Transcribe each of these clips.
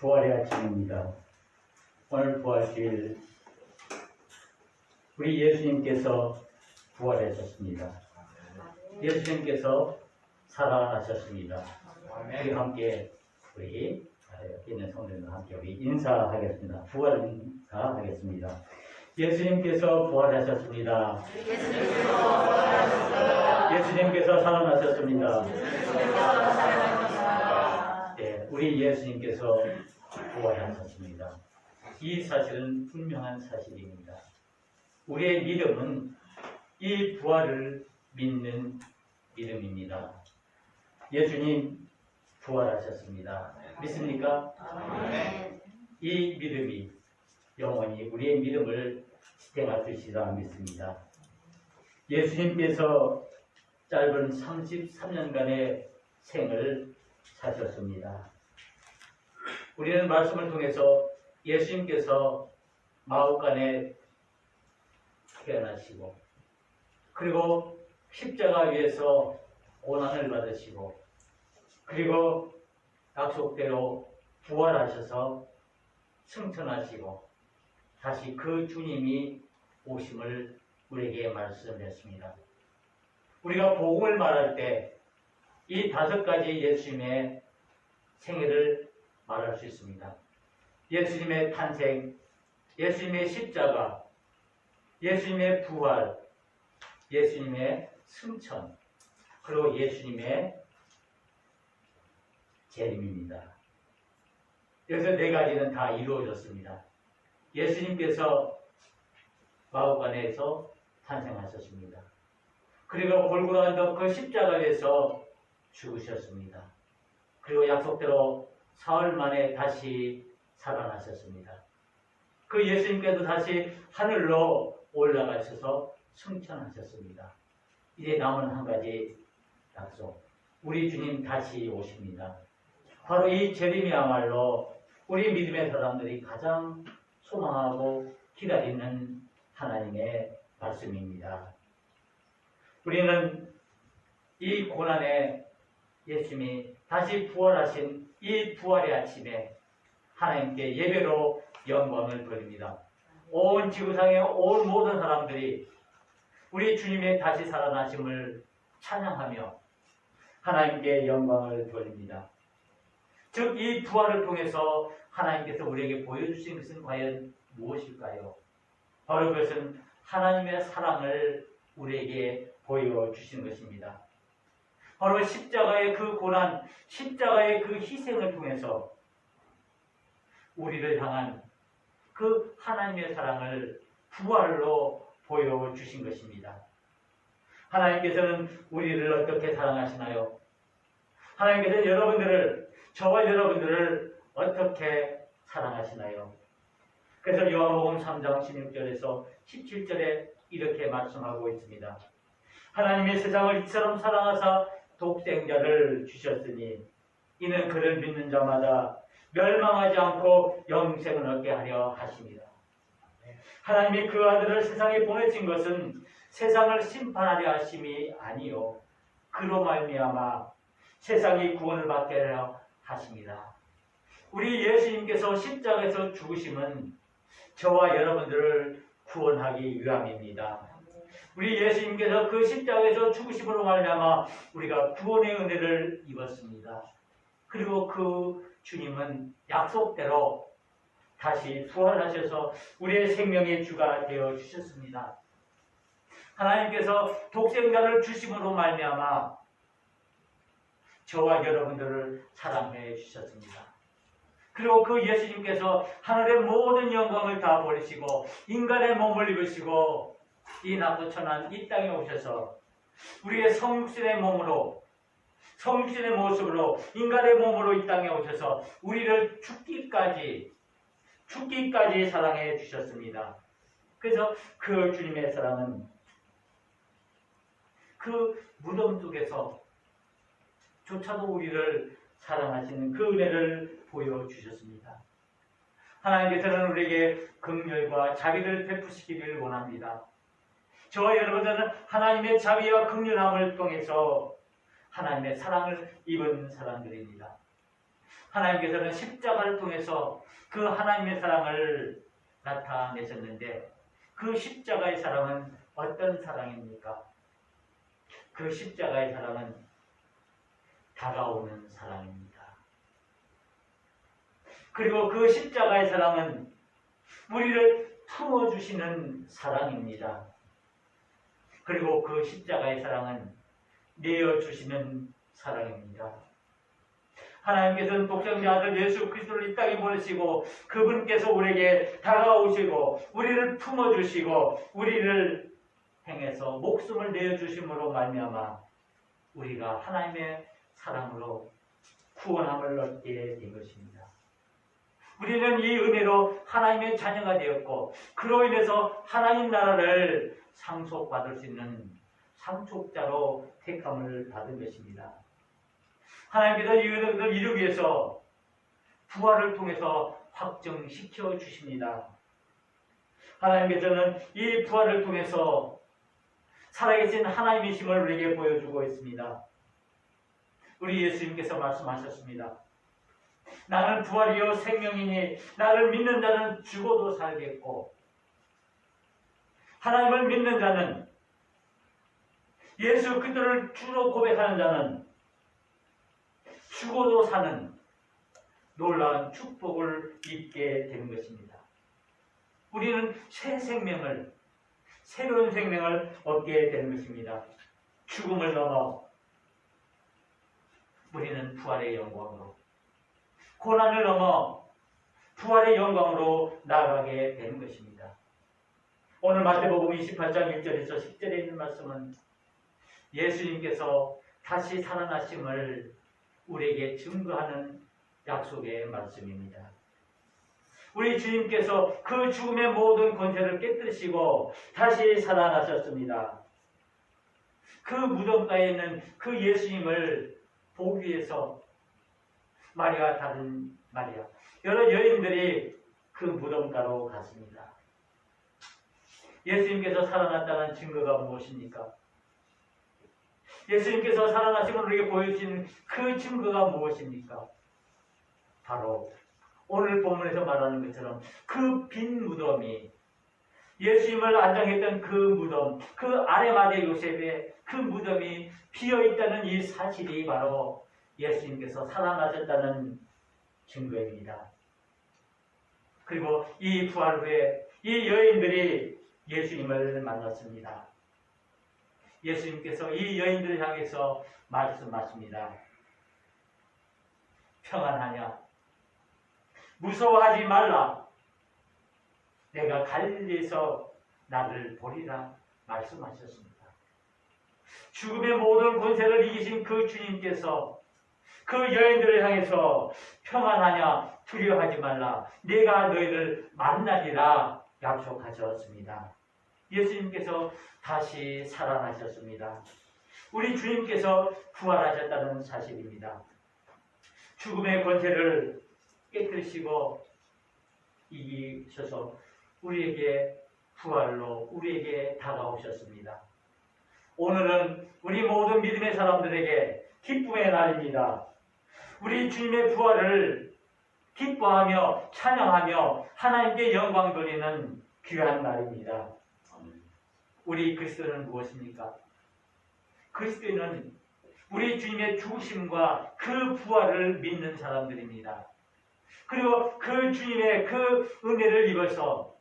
부활의 아침입니다. 오늘 부활주일 우리 예수님께서 부활하셨습니다. 예수님께서 살아나셨습니다. 우리 함께 우리 있는 성도님과 함께 우리 인사하겠습니다. 부활 인사하겠습니다. 예수님께서 부활하셨습니다. 예수님께서 살아나셨습니다. 네, 우리 예수님께서 부활하셨습니다. 이 사실은 분명한 사실입니다. 우리의 믿음은 이 부활을 믿는 믿음입니다. 예수님 부활하셨습니다. 믿습니까? 이 믿음이 영원히 우리의 믿음을 지탱할 것이라 믿습니다. 예수님께서 짧은 33년간의 생을 사셨습니다. 우리는 말씀을 통해서 예수님께서 마옥간에 태어나시고 그리고 십자가 위에서 고난을 받으시고 그리고 약속대로 부활하셔서 승천하시고 다시 그 주님이 오심을 우리에게 말씀했습니다. 우리가 복음을 말할 때 이 다섯 가지 예수님의 생애를 말할 수 있습니다. 예수님의 탄생, 예수님의 십자가, 예수님의 부활, 예수님의 승천, 그리고 예수님의 재림입니다. 여기서 네 가지는 다 이루어졌습니다. 예수님께서 마구간에서 탄생하셨습니다. 그리고 언덕 그 십자가에서 죽으셨습니다. 그리고 약속대로 사흘 만에 다시 살아나셨습니다. 그 예수님께서 다시 하늘로 올라가셔서 승천하셨습니다. 이제 남은 한 가지 약속. 우리 주님 다시 오십니다. 바로 이 재림이야말로 우리 믿음의 사람들이 가장 소망하고 기다리는 하나님의 말씀입니다. 우리는 이 고난에 예수님이 다시 부활하신 이 부활의 아침에 하나님께 예배로 영광을 돌립니다. 온 지구상의 온 모든 사람들이 우리 주님의 다시 살아나심을 찬양하며 하나님께 영광을 돌립니다. 즉, 이 부활을 통해서 하나님께서 우리에게 보여주신 것은 과연 무엇일까요? 바로 그것은 하나님의 사랑을 우리에게 보여주신 것입니다. 바로 십자가의 그 고난, 십자가의 그 희생을 통해서 우리를 향한 그 하나님의 사랑을 부활로 보여주신 것입니다. 하나님께서는 우리를 어떻게 사랑하시나요? 하나님께서는 여러분들을, 저와 여러분들을 어떻게 사랑하시나요? 그래서 요한복음 3장 16절에서 17절에 이렇게 말씀하고 있습니다. 하나님의 세상을 이처럼 사랑하사 독생자를 주셨으니 이는 그를 믿는 자마다 멸망하지 않고 영생을 얻게 하려 하십니다. 하나님이 그 아들을 세상에 보내신 것은 세상을 심판하려 하심이 아니요 그로 말미암아 세상이 구원을 받게 하려 하십니다. 우리 예수님께서 십자가에서 죽으심은 저와 여러분들을 구원하기 위함입니다. 우리 예수님께서 그 십자가에서 죽으심으로 말미암아 우리가 구원의 은혜를 입었습니다. 그리고 그 주님은 약속대로 다시 부활하셔서 우리의 생명의 주가 되어 주셨습니다. 하나님께서 독생자를 주심으로 말미암아 저와 여러분들을 사랑해 주셨습니다. 그리고 그 예수님께서 하늘의 모든 영광을 다 버리시고 인간의 몸을 입으시고 이 낮고 천한 이 땅에 오셔서 우리의 성육신의 몸으로 성육신의 모습으로 인간의 몸으로 이 땅에 오셔서 우리를 죽기까지 죽기까지 사랑해 주셨습니다. 그래서 그 주님의 사랑은 그 무덤 속에서 조차도 우리를 사랑하시는 그 은혜를 보여주셨습니다. 하나님께서는 우리에게 긍휼과 자비를 베푸시기를 원합니다. 저와 여러분들은 하나님의 자비와 긍휼함을 통해서 하나님의 사랑을 입은 사람들입니다. 하나님께서는 십자가를 통해서 그 하나님의 사랑을 나타내셨는데 그 십자가의 사랑은 어떤 사랑입니까? 그 십자가의 사랑은 다가오는 사랑입니다. 그리고 그 십자가의 사랑은 우리를 품어주시는 사랑입니다. 그리고 그 십자가의 사랑은 내어주시는 사랑입니다. 하나님께서는 독생자 아들 예수 그리스도를 이 땅에 보내시고 그분께서 우리에게 다가오시고 우리를 품어주시고 우리를 행해서 목숨을 내어주심으로 말미암아 우리가 하나님의 사랑으로 구원함을 얻게 된 것입니다. 우리는 이 은혜로 하나님의 자녀가 되었고 그로 인해서 하나님 나라를 상속받을 수 있는 상속자로 택함을 받은 것입니다. 하나님께서 이 은혜를 이루기 위해서 부활을 통해서 확정시켜 주십니다. 하나님께서는 이 부활을 통해서 살아계신 하나님의 힘을 우리에게 보여주고 있습니다. 우리 예수님께서 말씀하셨습니다. 나는 부활이요 생명이니 나를 믿는 자는 죽어도 살겠고 하나님을 믿는 자는 예수 그리스도를 주로 고백하는 자는 죽어도 사는 놀라운 축복을 입게 되는 것입니다. 우리는 새 생명을 새로운 생명을 얻게 되는 것입니다. 죽음을 넘어 우리는 부활의 영광으로 고난을 넘어 부활의 영광으로 나아가게 되는 것입니다. 오늘 마태복음 28장 1절에서 10절에 있는 말씀은 예수님께서 다시 살아나심을 우리에게 증거하는 약속의 말씀입니다. 우리 주님께서 그 죽음의 모든 권세를 깨뜨리시고 다시 살아나셨습니다. 그 무덤가에 있는 그 예수님을 보기 위해서 마리아 다른 마리아 여러 여인들이 그 무덤가로 갔습니다. 예수님께서 살아났다는 증거가 무엇입니까? 예수님께서 살아나심을 우리에게 보여주신 그 증거가 무엇입니까? 바로 오늘 본문에서 말하는 것처럼 그 빈 무덤이 예수님을 안장했던 그 무덤, 그 아레마대 요셉의 그 무덤이 비어 있다는 이 사실이 바로 예수님께서 살아나셨다는 증거입니다. 그리고 이 부활 후에 이 여인들이 예수님을 만났습니다. 예수님께서 이 여인들을 향해서 말씀하십니다. 평안하냐? 무서워하지 말라. 내가 갈릴리에서 나를 보리라 말씀하셨습니다. 죽음의 모든 권세를 이기신 그 주님께서 그 여인들을 향해서 평안하냐 두려워하지 말라 내가 너희를 만나리라 약속하셨습니다. 예수님께서 다시 살아나셨습니다. 우리 주님께서 부활하셨다는 사실입니다. 죽음의 권세를 깨뜨리시고 이기셔서 우리에게 부활로 우리에게 다가오셨습니다. 오늘은 우리 모든 믿음의 사람들에게 기쁨의 날입니다. 우리 주님의 부활을 기뻐하며 찬양하며 하나님께 영광 돌리는 귀한 날입니다. 우리 그리스도는 무엇입니까? 그리스도는 우리 주님의 죽으심과 그 부활을 믿는 사람들입니다. 그리고 그 주님의 그 은혜를 입어서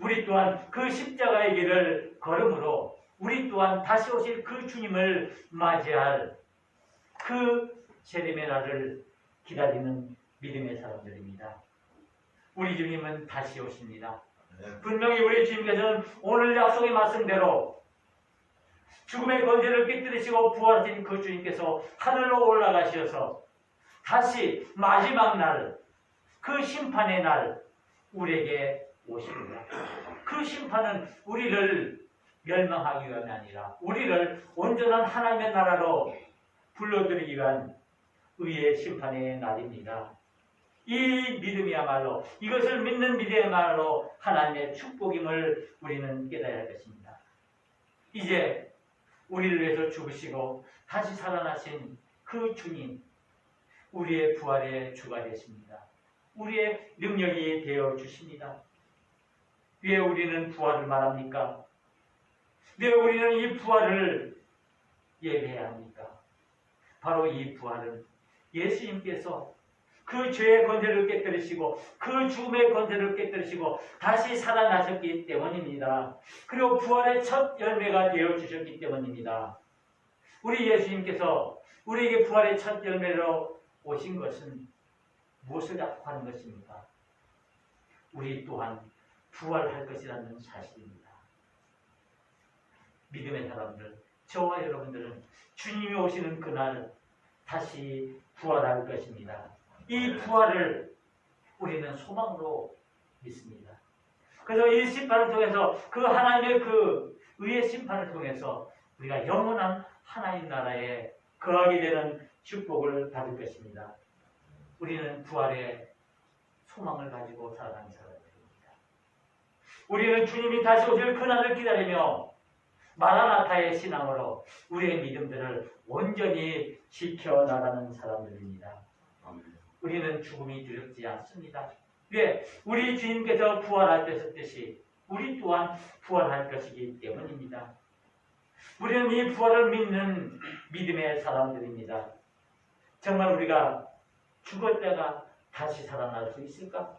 우리 또한 그 십자가의 길을 걸음으로 우리 또한 다시 오실 그 주님을 맞이할 그 세림의 날을 기다리는 믿음의 사람들입니다. 우리 주님은 다시 오십니다. 분명히 우리 주님께서는 오늘 약속의 말씀대로 죽음의 권세를 깨뜨리시고 부활하신 그 주님께서 하늘로 올라가셔서 다시 마지막 날, 그 심판의 날, 우리에게 오십니다. 그 심판은 우리를 멸망하기 위함이 아니라 우리를 온전한 하나님의 나라로 불러들이기 위한 의의 심판의 날입니다. 이 믿음이야말로 이것을 믿는 믿음이야말로 하나님의 축복임을 우리는 깨달아야 할 것입니다. 이제 우리를 위해서 죽으시고 다시 살아나신 그 주님, 우리의 부활의 주가 되십니다. 우리의 능력이 되어 주십니다. 왜 우리는 부활을 말합니까? 왜 우리는 이 부활을 예배해야 합니까? 바로 이 부활은 예수님께서 그 죄의 권세를 깨뜨리시고 그 죽음의 권세를 깨뜨리시고 다시 살아나셨기 때문입니다. 그리고 부활의 첫 열매가 되어 주셨기 때문입니다. 우리 예수님께서 우리에게 부활의 첫 열매로 오신 것은 무엇을 약속하는 것입니까? 우리 또한 부활할 것이라는 사실입니다. 믿음의 사람들, 저와 여러분들은 주님이 오시는 그날 다시 부활할 것입니다. 이 부활을 우리는 소망으로 믿습니다. 그래서 이 심판을 통해서 그 하나님의 그 의의 심판을 통해서 우리가 영원한 하나님 나라에 거하게 되는 축복을 받을 것입니다. 우리는 부활의 소망을 가지고 살아가는 사람들입니다. 우리는 주님이 다시 오실 그날을 기다리며 마라나타의 신앙으로 우리의 믿음들을 온전히 지켜나가는 사람들입니다. 우리는 죽음이 두렵지 않습니다. 왜? 우리 주님께서 부활하셨듯이 우리 또한 부활할 것이기 때문입니다. 우리는 이 부활을 믿는 믿음의 사람들입니다. 정말 우리가 죽었다가 다시 살아날 수 있을까?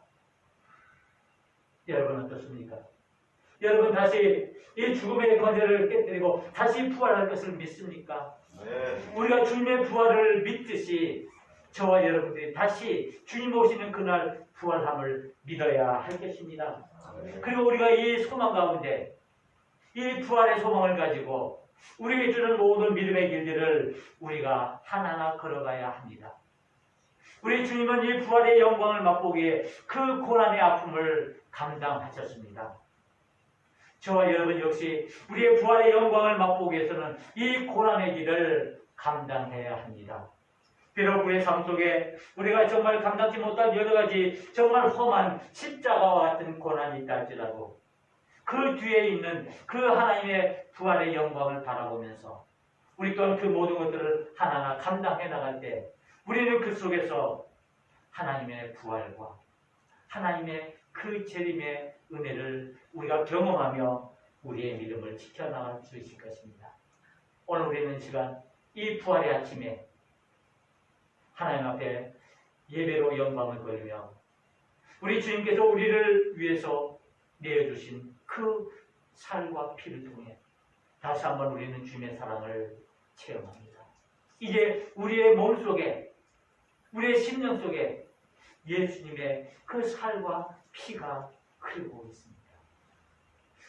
여러분 어떻습니까? 여러분 다시 이 죽음의 권세를 깨뜨리고 다시 부활할 것을 믿습니까? 네. 우리가 주님의 부활을 믿듯이 저와 여러분들이 다시 주님 오시는 그날 부활함을 믿어야 할 것입니다. 그리고 우리가 이 소망 가운데 이 부활의 소망을 가지고 우리에게 주는 모든 믿음의 길들을 우리가 하나하나 걸어가야 합니다. 우리 주님은 이 부활의 영광을 맛보기에 그 고난의 아픔을 감당하셨습니다. 저와 여러분 역시 우리의 부활의 영광을 맛보기 위해서는 이 고난의 길을 감당해야 합니다. 비록 우리의 삶 속에 우리가 정말 감당치 못할 여러 가지 정말 험한 십자가와 같은 고난이 있다 할지라도 그 뒤에 있는 그 하나님의 부활의 영광을 바라보면서 우리 또한 그 모든 것들을 하나하나 감당해 나갈 때 우리는 그 속에서 하나님의 부활과 하나님의 그 재림의 은혜를 우리가 경험하며 우리의 믿음을 지켜나갈 수 있을 것입니다. 오늘 우리는 이 시간 이 부활의 아침에 하나님 앞에 예배로 영광을 돌리며 우리 주님께서 우리를 위해서 내어주신 그 살과 피를 통해 다시 한번 우리는 주님의 사랑을 체험합니다. 이제 우리의 몸 속에 우리의 심령 속에 예수님의 그 살과 피가 흐르고 있습니다.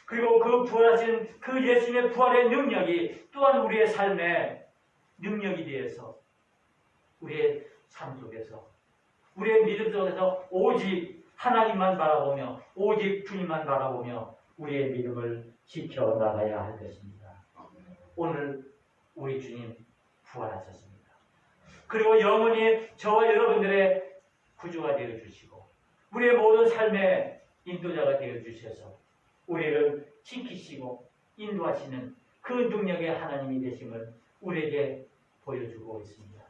그리고 그 부활하신 그 예수님의 부활의 능력이 또한 우리의 삶의 능력이 되어서 우리의 삶 속에서 우리의 믿음 속에서 오직 하나님만 바라보며 오직 주님만 바라보며 우리의 믿음을 지켜 나가야 할 것입니다. 오늘 우리 주님 부활하셨습니다. 그리고 영원히 저와 여러분들의 구주가 되어 주시고 우리의 모든 삶의 인도자가 되어 주셔서 우리를 지키시고 인도하시는 그 능력의 하나님이 되심을 우리에게 보여주고 있습니다.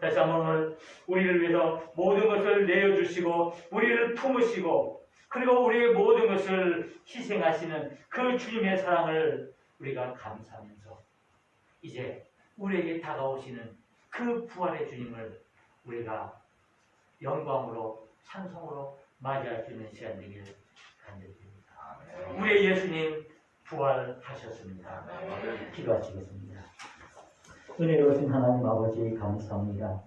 다시 한번 오늘 우리를 위해서 모든 것을 내어주시고 우리를 품으시고 그리고 우리의 모든 것을 희생하시는 그 주님의 사랑을 우리가 감사하면서 이제 우리에게 다가오시는 그 부활의 주님을 우리가 영광으로 찬송으로 맞이할 수 있는 시간 되기를 간절히 빕니다. 우리의 예수님 부활하셨습니다. 기도하시겠습니다. 은혜로우신 하나님 아버지 감사합니다.